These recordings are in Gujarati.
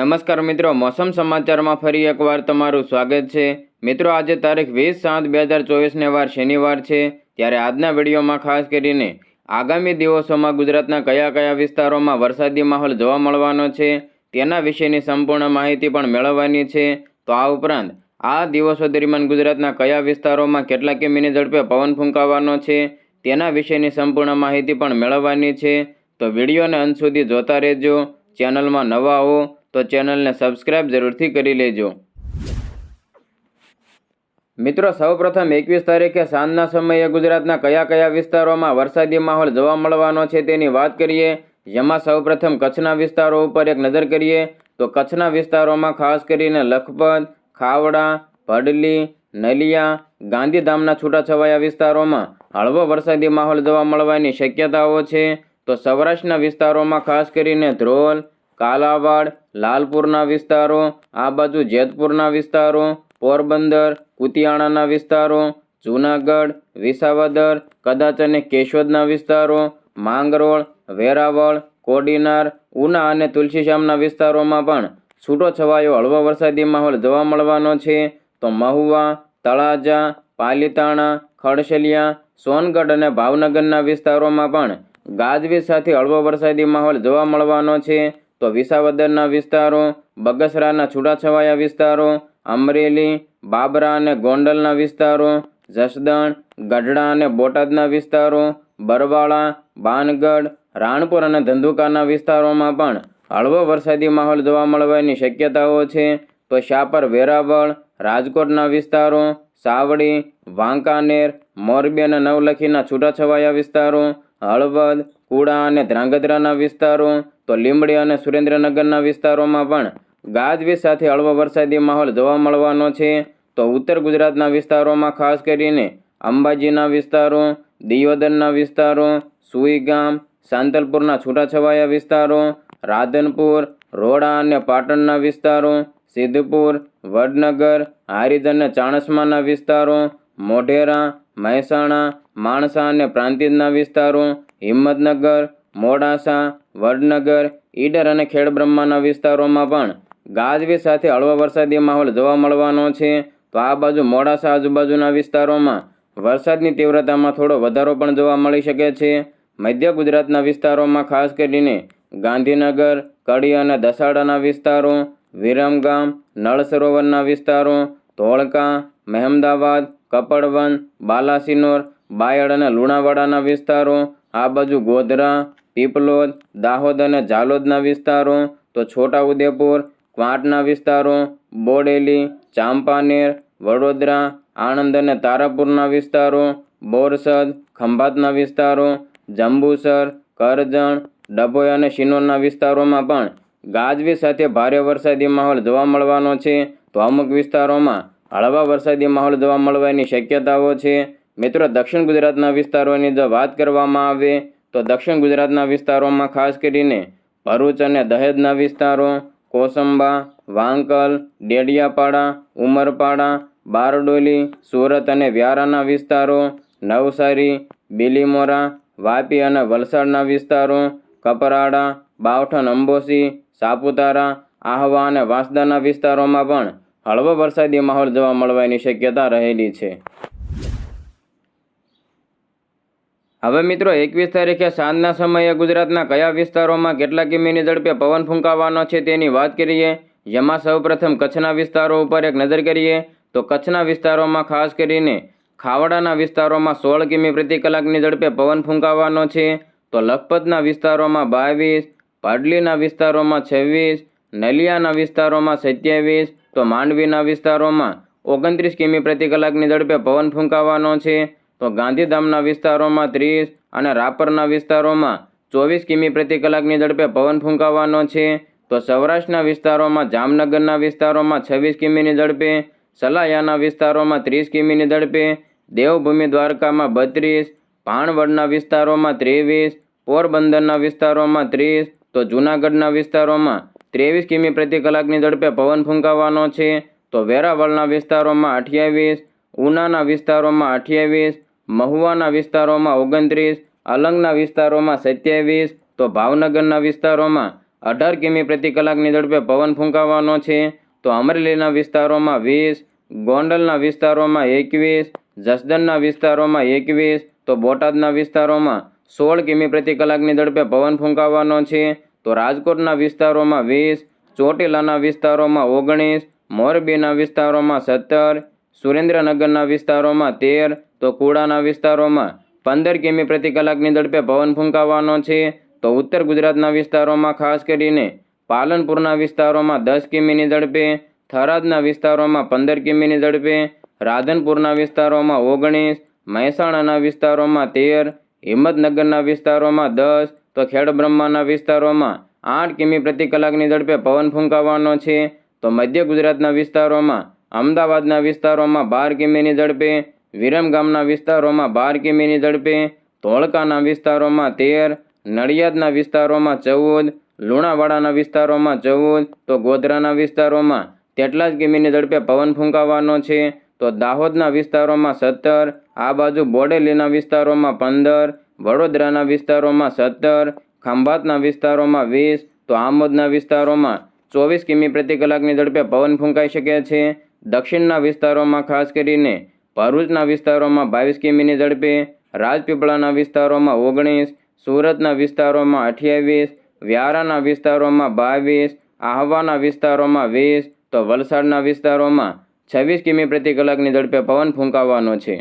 નમસ્કાર મિત્રો, મોસમ સમાચારમાં ફરી એકવાર તમારું સ્વાગત છે. મિત્રો, આજે તારીખ વીસ સાત બે હજાર ચોવીસને વાર શનિવાર છે. ત્યારે આજના વિડીયોમાં ખાસ કરીને આગામી દિવસોમાં ગુજરાતના કયા કયા વિસ્તારોમાં વરસાદી માહોલ જોવા મળવાનો છે, તેના વિશેની સંપૂર્ણ માહિતી પણ મેળવવાની છે. તો આ ઉપરાંત, આ દિવસો દરમિયાન ગુજરાતના કયા વિસ્તારોમાં કેટલા કિમીની ઝડપે પવન ફૂંકાવાનો છે, તેના વિશેની સંપૂર્ણ માહિતી પણ મેળવવાની છે. તો વિડીયોને અંત સુધી જોતા રહેજો. ચેનલમાં નવા હો તો ચેનલને સબસ્ક્રાઇબ જરૂરથી કરી લેજો. મિત્રો, સૌપ્રથમ એકવીસ તારીખે સાંજના સમયે ગુજરાતના કયા કયા વિસ્તારોમાં વરસાદી માહોલ જોવા મળવાનો છે તેની વાત કરીએ. જેમાં સૌપ્રથમ કચ્છના વિસ્તારો ઉપર એક નજર કરીએ તો કચ્છના વિસ્તારોમાં ખાસ કરીને લખપત, ખાવડા, ભડલી, નલિયા, ગાંધીધામના છૂટાછવાયા વિસ્તારોમાં હળવો વરસાદી માહોલ જોવા મળવાની શક્યતાઓ છે. તો સૌરાષ્ટ્રના વિસ્તારોમાં ખાસ કરીને ધ્રોલ કાલાવાડ, લાલપુરના વિસ્તારો, આ બાજુ જેતપુરના વિસ્તારો, પોરબંદર, કુતિયાણાના વિસ્તારો, જૂનાગઢ, વિસાવદર, કદાચ અને કેશોદના વિસ્તારો, માંગરોળ, વેરાવળ, કોડીનાર, ઉના અને તુલસીશ્યામના વિસ્તારોમાં પણ છૂટો છવાયો હળવો વરસાદી માહોલ જોવા મળવાનો છે. તો મહુવા, તળાજા, પાલીતાણા, ખડશલિયા, સોનગઢ અને ભાવનગરના વિસ્તારોમાં પણ ગાજવીજ સાથે હળવો વરસાદી માહોલ જોવા મળવાનો છે. તો વિસાવદરના વિસ્તારો, બગસરાના છૂટાછવાયા વિસ્તારો, અમરેલી, બાબરા અને ગોંડલના વિસ્તારો, જસદણ, ગઢડા અને બોટાદના વિસ્તારો, બરવાળા, બાનગઢ, રાણપુર અને ધંધુકાના વિસ્તારોમાં પણ હળવો વરસાદી માહોલ જોવા મળવાની શક્યતાઓ છે. તો શાપર, વેરાવળ, રાજકોટના વિસ્તારો, સાવડી, વાંકાનેર, મોરબી અને નવલખીના છૂટાછવાયા વિસ્તારો, હળવદ, કુડા અને ધ્રાંગધ્રાના વિસ્તારો તો લીંબડી અને સુરેન્દ્રનગરના વિસ્તારોમાં પણ ગાજવીજ સાથે હળવો વરસાદી માહોલ જોવા મળવાનો છે. તો ઉત્તર ગુજરાતના વિસ્તારોમાં ખાસ કરીને અંબાજીના વિસ્તારો, દિયોદરના વિસ્તારો સુઈગામ સાંતલપુરના છૂટાછવાયા વિસ્તારો, રાધનપુર, રોડા અને પાટણના વિસ્તારો, સિદ્ધપુર, વડનગર, હારીજ અને ચાણસ્માના વિસ્તારો, મોઢેરા, મહેસાણા, માણસા અને પ્રાંતિજના વિસ્તારો, હિંમતનગર, મોડાસા વડનગર, ઈડર અને ખેડબ્રહ્માના વિસ્તારોમાં પણ ગાજવીજ સાથે હળવા વરસાદી માહોલ જોવા મળવાનો છે. તો આ બાજુ મોડાસા આજુબાજુના વિસ્તારોમાં વરસાદની તીવ્રતામાં થોડો વધારો પણ જોવા મળી શકે છે. મધ્ય ગુજરાતના વિસ્તારોમાં ખાસ કરીને ગાંધીનગર, કડી અને દસાડાના વિસ્તારો, વિરમગામ નળ સરોવરના વિસ્તારો, ધોળકા, મહેમદાવાદ કપડવન બાલાસિનોર, બાયડ અને લુણાવાડાના વિસ્તારો, આ બાજુ ગોધરા પીપલોદ, દાહોદ અને ઝાલોદના વિસ્તારો, તો છોટાઉદેપુર, ક્વાંટના વિસ્તારો, બોડેલી, ચાંપાનેર, વડોદરા, આણંદ અને તારાપુરના વિસ્તારો, બોરસદ, ખંભાતના વિસ્તારો, જંબુસર, કરજણ, ડભોઈ અને શિનોરના વિસ્તારોમાં પણ ગાજવી સાથે ભારે વરસાદી માહોલ જોવા મળવાનો છે. તો અમુક વિસ્તારોમાં હળવા વરસાદી માહોલ જોવા મળવાની શક્યતાઓ છે. મિત્રો, દક્ષિણ ગુજરાતના વિસ્તારોની જો વાત કરવામાં આવે તો દક્ષિણ ગુજરાતના વિસ્તારોમાં ખાસ કરીને ભરૂચ અને દહેજના વિસ્તારો, કોસંબા, વાંકલ, ડેડિયાપાડા, ઉમરપાડા, બારડોલી, સુરત અને વ્યારાના વિસ્તારો, નવસારી, બિલીમોરા, વાપી અને વલસાડના વિસ્તારો, કપરાડા, બાવઠન, અંબોસી, સાપુતારા, આહવા અને વાંસદાના વિસ્તારોમાં પણ હળવો વરસાદી માહોલ જોવા મળવાની શક્યતા રહેલી છે. હવે મિત્રો, એકવીસ તારીખે સાંજના સમયે ગુજરાતના કયા વિસ્તારોમાં કેટલા કિમીની ઝડપે પવન ફૂંકાવાનો છે તેની વાત કરીએ, જેમાં સૌપ્રથમ કચ્છના વિસ્તારો ઉપર એક નજર કરીએ, તો કચ્છના વિસ્તારોમાં ખાસ કરીને ખાવડાના વિસ્તારોમાં સોળ કિમી પ્રતિ કલાકની ઝડપે પવન ફૂંકાવાનો છે, તો લખપતના વિસ્તારોમાં બાવીસ પાડલીના વિસ્તારોમાં છવ્વીસ, નલિયાના વિસ્તારોમાં સત્યાવીસ, તો માંડવીના વિસ્તારોમાં ઓગણત્રીસ કિમી પ્રતિ કલાકની ઝડપે પવન ફૂંકાવાનો છે તો ગાંધીધામના વિસ્તારોમાં ત્રીસ અને રાપરના વિસ્તારોમાં ચોવીસ કિમી પ્રતિ કલાકની ઝડપે પવન ફૂંકાવાનો છે. તો સૌરાષ્ટ્રના વિસ્તારોમાં, જામનગરના વિસ્તારોમાં છવ્વીસ કિમીની ઝડપે, સલાયાના વિસ્તારોમાં ત્રીસ કિમીની ઝડપે, દેવભૂમિ દ્વારકામાં બત્રીસ ભાણવડના વિસ્તારોમાં ત્રેવીસ, પોરબંદરના વિસ્તારોમાં ત્રીસ, તો જૂનાગઢના વિસ્તારોમાં ત્રેવીસ કિમી પ્રતિ કલાકની ઝડપે પવન ફૂંકાવાનો છે. તો વેરાવળના વિસ્તારોમાં અઠ્યાવીસ, ઉનાના વિસ્તારોમાં અઠ્યાવીસ મહુવાના વિસ્તારોમાં ઓગણત્રીસ અલંગના વિસ્તારોમાં સત્યાવીસ, તો ભાવનગરના વિસ્તારોમાં અઢાર કિમી પ્રતિ કલાકની ઝડપે પવન ફૂંકાવાનો છે. તો અમરેલીના વિસ્તારોમાં વીસ, ગોંડલના વિસ્તારોમાં એકવીસ, જસદણના વિસ્તારોમાં એકવીસ, તો બોટાદના વિસ્તારોમાં સોળ કિમી પ્રતિ કલાકની ઝડપે પવન ફૂંકાવાનો છે. તો રાજકોટના વિસ્તારોમાં વીસ, ચોટીલાના વિસ્તારોમાં ઓગણીસ, મોરબીના વિસ્તારોમાં સત્તર સુરેન્દ્રનગરના વિસ્તારોમાં તેર, તો કુડાના વિસ્તારોમાં પંદર કિમી પ્રતિ કલાકની ઝડપે પવન ફૂંકાવાનો છે. તો ઉત્તર ગુજરાતના વિસ્તારોમાં ખાસ કરીને પાલનપુરના વિસ્તારોમાં દસ કિમીની ઝડપે, થરાદના વિસ્તારોમાં પંદર કિમીની ઝડપે, રાધનપુરના વિસ્તારોમાં ઓગણીસ, મહેસાણાના વિસ્તારોમાં તેર, હિંમતનગરના વિસ્તારોમાં દસ, તો ખેડબ્રહ્માના વિસ્તારોમાં આઠ કિમી પ્રતિ કલાકની ઝડપે પવન ફૂંકાવાનો છે. તો મધ્ય ગુજરાતના વિસ્તારોમાં અમદાવાદના વિસ્તારોમાં બાર કિમીની ઝડપે વિરમગામના વિસ્તારોમાં બાર કિમીની ઝડપે, ધોળકાના વિસ્તારોમાં તેર, નડિયાદના વિસ્તારોમાં ચૌદ, લુણાવાડાના વિસ્તારોમાં ચૌદ, તો ગોધરાના વિસ્તારોમાં તેટલા જ કિમીની ઝડપે પવન ફૂંકાવાનો છે, તો દાહોદના વિસ્તારોમાં સત્તર, આ બાજુ બોડેલીના વિસ્તારોમાં પંદર, વડોદરાના વિસ્તારોમાં સત્તર, ખંભાતના વિસ્તારોમાં વીસ, તો આમોદના વિસ્તારોમાં ચોવીસ કિમી પ્રતિ કલાકની ઝડપે પવન ફૂંકાઈ શકે છે દક્ષિણના વિસ્તારોમાં ખાસ કરીને ભરૂચના વિસ્તારોમાં બાવીસ કિમીની ઝડપે, રાજપીપળાના વિસ્તારોમાં ઓગણીસ, સુરતના વિસ્તારોમાં અઠ્યાવીસ, વ્યારાના વિસ્તારોમાં બાવીસ, આહવાના વિસ્તારોમાં વીસ, તો વલસાડના વિસ્તારોમાં છવ્વીસ કિમી પ્રતિ કલાકની ઝડપે પવન ફૂંકાવાનો છે.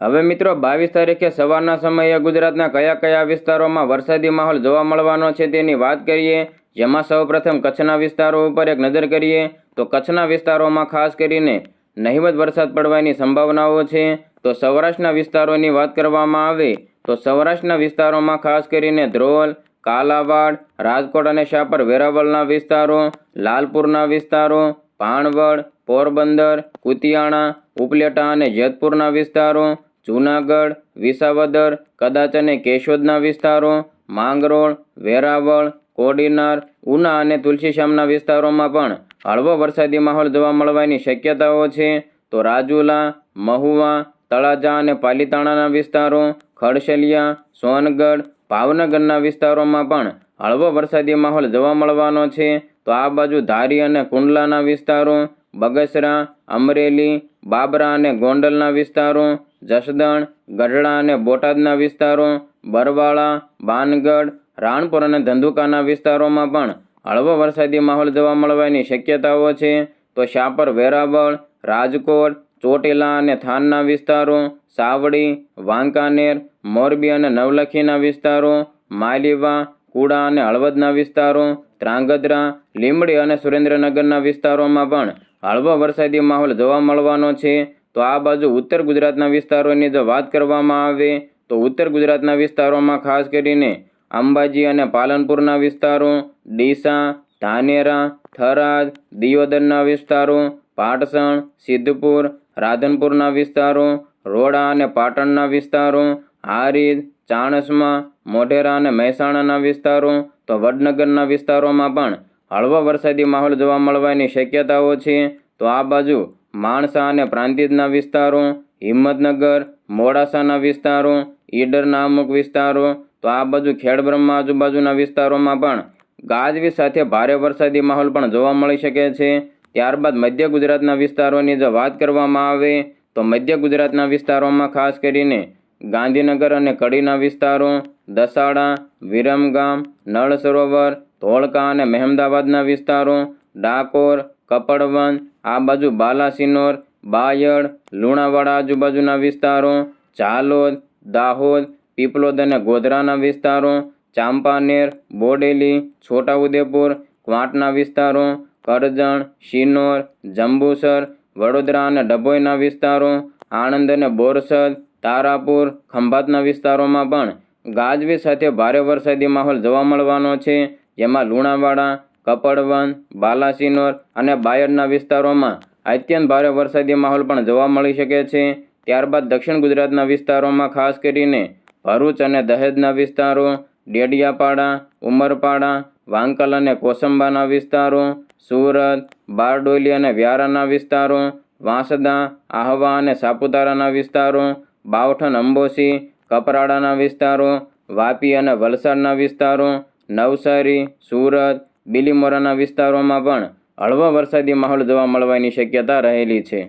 હવે મિત્રો, બાવીસ તારીખે સવારના સમયે ગુજરાતના કયા કયા વિસ્તારોમાં વરસાદી માહોલ જોવા મળવાનો છે તેની વાત કરીએ. જેમાં સૌપ્રથમ કચ્છના વિસ્તારો ઉપર એક નજર કરીએ તો કચ્છના વિસ્તારોમાં ખાસ કરીને નહિવત વરસાદ પડવાની સંભાવનાઓ છે. તો સૌરાષ્ટ્રના વિસ્તારોની વાત કરવામાં આવે તો સૌરાષ્ટ્રના વિસ્તારોમાં ખાસ કરીને ધ્રોલ, કાલાવાડ, રાજકોટ અને શાપર વેરાવળના વિસ્તારો, લાલપુરના વિસ્તારો ભાણવડ પોરબંદર, કુતિયાણા, ઉપલેટા અને જેતપુરના વિસ્તારો, જૂનાગઢ, વિસાવદર, કદાચ અને કેશોદના વિસ્તારો, માંગરોળ, વેરાવળ કોડીનાર, ઉના અને તુલસીશ્યામના વિસ્તારોમાં પણ હળવો વરસાદી માહોલ જોવા મળવાની શક્યતાઓ છે. તો રાજુલા, મહુવા, તળાજા અને પાલીતાણાના વિસ્તારો, ખડશલિયા, સોનગઢ, ભાવનગરના વિસ્તારોમાં પણ હળવો વરસાદી માહોલ જોવા મળવાનો છે. તો આ બાજુ ધારી અને કુંડલાના વિસ્તારો, બગસરા, અમરેલી, બાબરા અને ગોંડલના વિસ્તારો, જસદણ, ગઢડા અને બોટાદના વિસ્તારો, બરવાળા, બાનગઢ રાણપુર અને ધંધુકાના વિસ્તારોમાં પણ હળવો વરસાદી માહોલ જોવા મળવાની શક્યતાઓ છે. તો શાપર, વેરાવળ, રાજકોટ, ચોટીલા અને થાનના વિસ્તારો, સાવડી, વાંકાનેર, મોરબી અને નવલખીના વિસ્તારો, માલીવા, કુડા અને હળવદના વિસ્તારો ત્રાંગધ્રા લીંબડી અને સુરેન્દ્રનગરના વિસ્તારોમાં પણ હળવો વરસાદી માહોલ જોવા મળવાનો છે. તો આ બાજુ ઉત્તર ગુજરાતના વિસ્તારોની જો વાત કરવામાં આવે, તો ઉત્તર ગુજરાતના વિસ્તારોમાં ખાસ કરીને અંબાજી અને પાલનપુરના વિસ્તારો, ડીસા, ધાનેરા, થરાદ, દિયોદરના વિસ્તારો, પાટસણ, સિદ્ધપુર, રાધનપુરના વિસ્તારો, રોડા અને પાટણના વિસ્તારો, હારીદ, ચાણસમા, મોઢેરા અને મહેસાણાના વિસ્તારો, તો વડનગરના વિસ્તારોમાં પણ હળવો વરસાદી માહોલ જોવા મળવાની શક્યતાઓ છે. તો આ બાજુ માણસા અને પ્રાંતિજના વિસ્તારો, હિંમતનગર, મોડાસાના વિસ્તારો ઈડરના અમુક વિસ્તારો તો આ બાજુ ખેડબ્રહ્મા આજુબાજુના વિસ્તારોમાં પણ ગાજવીજ સાથે ભારે વરસાદી માહોલ પણ જોવા મળી શકે છે. ત્યારબાદ મધ્ય ગુજરાતના વિસ્તારોની જો વાત કરવામાં આવે તો મધ્ય ગુજરાતના વિસ્તારોમાં ખાસ કરીને ગાંધીનગર અને કડીના વિસ્તારો, દસાડા, વિરમગામ નળ સરોવર ધોળકા અને મહેમદાવાદના વિસ્તારો, ડાકોર કપડવન આ બાજુ બાલાસિનોર, બાયડ, લુણાવાડા આજુબાજુના વિસ્તારો, ઝાલોદ, દાહોદ પીપલોદ અને ગોધરાના વિસ્તારો, ચાંપાનેર, બોડેલી, છોટાઉદેપુર, ક્વાંટના વિસ્તારો, કરજણ, શિનોર, જંબુસર, વડોદરા અને ડભોઈના વિસ્તારો, આણંદ અને બોરસદ, તારાપુર, ખંભાતના વિસ્તારોમાં પણ ગાજવી સાથે ભારે વરસાદી માહોલ જોવા મળવાનો છે. જેમાં લુણાવાડા કપડવન બાલાસિનોર અને બાયડના વિસ્તારોમાં અત્યંત ભારે વરસાદી માહોલ પણ જોવા મળી શકે છે. ત્યારબાદ દક્ષિણ ગુજરાતના વિસ્તારોમાં ખાસ કરીને ભરૂચ અને દહેજના વિસ્તારો, ડેડિયાપાડા, ઉમરપાડા, વાંકલ અને કોસંબાના વિસ્તારો, સુરત, બારડોલી અને વ્યારાના વિસ્તારો, વાંસદા, આહવા અને સાપુતારાના વિસ્તારો, બાવઠન અંબોસી, કપરાડાના વિસ્તારો, વાપી અને વલસાડના વિસ્તારો, નવસારી, સુરત, બિલીમોરાના વિસ્તારોમાં પણ હળવો વરસાદી માહોલ જોવા મળવાની શક્યતા રહેલી છે.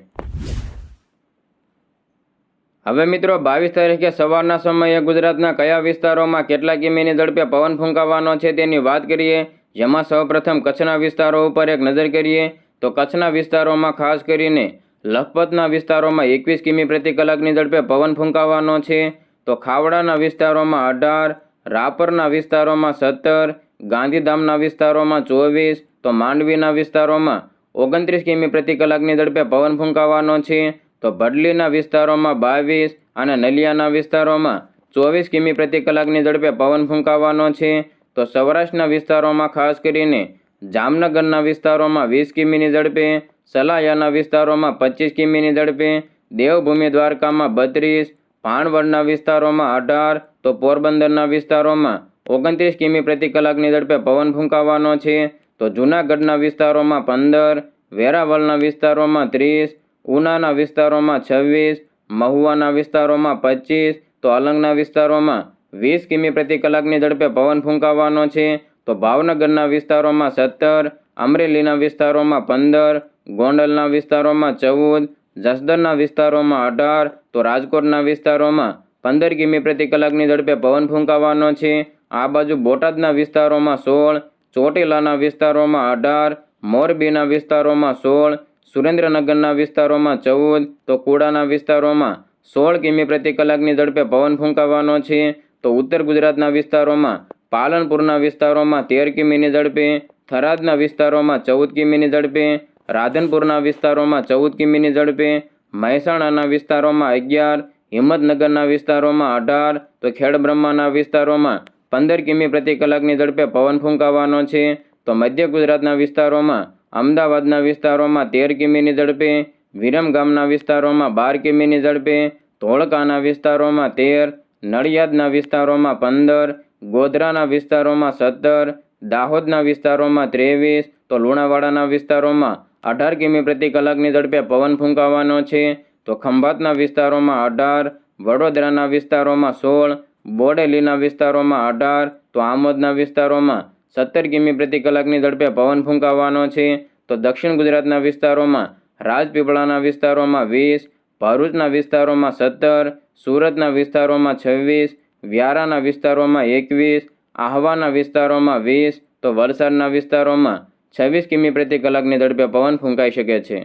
હવે મિત્રો, બાવીસ તારીખે સવારના સમયે ગુજરાતના કયા વિસ્તારોમાં કેટલા કિમીની ઝડપે પવન ફૂંકાવાનો છે તેની વાત કરીએ, જેમાં સૌપ્રથમ કચ્છના વિસ્તારો ઉપર એક નજર કરીએ, તો કચ્છના વિસ્તારોમાં ખાસ કરીને લખપતના વિસ્તારોમાં એકવીસ કિમી પ્રતિ કલાકની ઝડપે પવન ફૂંકાવાનો છે, તો ખાવડાના વિસ્તારોમાં અઢાર, રાપરના વિસ્તારોમાં સત્તર, ગાંધીધામના વિસ્તારોમાં ચોવીસ, તો માંડવીના વિસ્તારોમાં ઓગણત્રીસ કિમી પ્રતિ કલાકની ઝડપે પવન ફૂંકાવાનો છે તો ભડલીના વિસ્તારોમાં બાવીસ અને નલિયાના વિસ્તારોમાં ચોવીસ કિમી પ્રતિ કલાકની ઝડપે પવન ફૂંકાવાનો છે. તો સૌરાષ્ટ્રના વિસ્તારોમાં ખાસ કરીને જામનગરના વિસ્તારોમાં વીસ કિમીની ઝડપે, સલાયાના વિસ્તારોમાં પચીસ કિમીની ઝડપે, દેવભૂમિ દ્વારકામાં બત્રીસ ભાણવડના વિસ્તારોમાં અઢાર, તો પોરબંદરના વિસ્તારોમાં ઓગણત્રીસ કિમી પ્રતિ કલાકની ઝડપે પવન ફૂંકાવાનો છે. તો જૂનાગઢના વિસ્તારોમાં પંદર, વેરાવળના વિસ્તારોમાં ત્રીસ ઉનાના વિસ્તારોમાં છવ્વીસ, મહુવાના વિસ્તારોમાં પચીસ, તો અલંગના વિસ્તારોમાં વીસ કિમી પ્રતિ કલાકની ઝડપે પવન ફૂંકાવાનો છે. તો ભાવનગરના વિસ્તારોમાં સત્તર, અમરેલીના વિસ્તારોમાં પંદર, ગોંડલના વિસ્તારોમાં ચૌદ જસદરના વિસ્તારોમાં અઢાર, તો રાજકોટના વિસ્તારોમાં પંદર કિમી પ્રતિ કલાકની ઝડપે પવન ફૂંકાવાનો છે. આ બાજુ બોટાદના વિસ્તારોમાં સોળ, ચોટીલાના વિસ્તારોમાં અઢાર, મોરબીના વિસ્તારોમાં સોળ સુરેન્દ્રનગરના વિસ્તારોમાં ચૌદ, તો કુડાના વિસ્તારોમાં સોળ કિમી પ્રતિ કલાકની ઝડપે પવન ફૂંકાવાનો છે. તો ઉત્તર ગુજરાતના વિસ્તારોમાં પાલનપુરના વિસ્તારોમાં તેર કિમીની ઝડપે, થરાદના વિસ્તારોમાં ચૌદ કિમીની ઝડપે, રાધનપુરના વિસ્તારોમાં ચૌદ કિમીની ઝડપે, મહેસાણાના વિસ્તારોમાં અગિયાર, હિંમતનગરના વિસ્તારોમાં અઢાર, તો ખેડબ્રહ્માના વિસ્તારોમાં પંદર કિમી પ્રતિ કલાકની ઝડપે પવન ફૂંકાવાનો છે. તો મધ્ય ગુજરાતના વિસ્તારોમાં અમદાવાદના વિસ્તારોમાં તેર કિમીની ઝડપે વિરમગામના વિસ્તારોમાં બાર કિમીની ઝડપે, ધોળકાના વિસ્તારોમાં તેર, નડિયાદના વિસ્તારોમાં પંદર, ગોધરાના વિસ્તારોમાં સત્તર, દાહોદના વિસ્તારોમાં ત્રેવીસ, તો લુણાવાડાના વિસ્તારોમાં અઢાર કિમી પ્રતિ કલાકની ઝડપે પવન ફૂંકાવાનો છે. તો ખંભાતના વિસ્તારોમાં અઢાર, વડોદરાના વિસ્તારોમાં સોળ, બોડેલીના વિસ્તારોમાં અઢાર, તો આમોદના વિસ્તારોમાં સત્તર કિમી પ્રતિ કલાકની ઝડપે પવન ફૂંકાવાનો છે. તો દક્ષિણ ગુજરાતના વિસ્તારોમાં, રાજપીપળાના વિસ્તારોમાં વીસ, ભરૂચના વિસ્તારોમાં સત્તર, સુરતના વિસ્તારોમાં છવ્વીસ, વ્યારાના વિસ્તારોમાં એકવીસ, આહવાના વિસ્તારોમાં વીસ, તો વલસાડના વિસ્તારોમાં છવ્વીસ કિમી પ્રતિ કલાકની ઝડપે પવન ફૂંકાઈ શકે છે.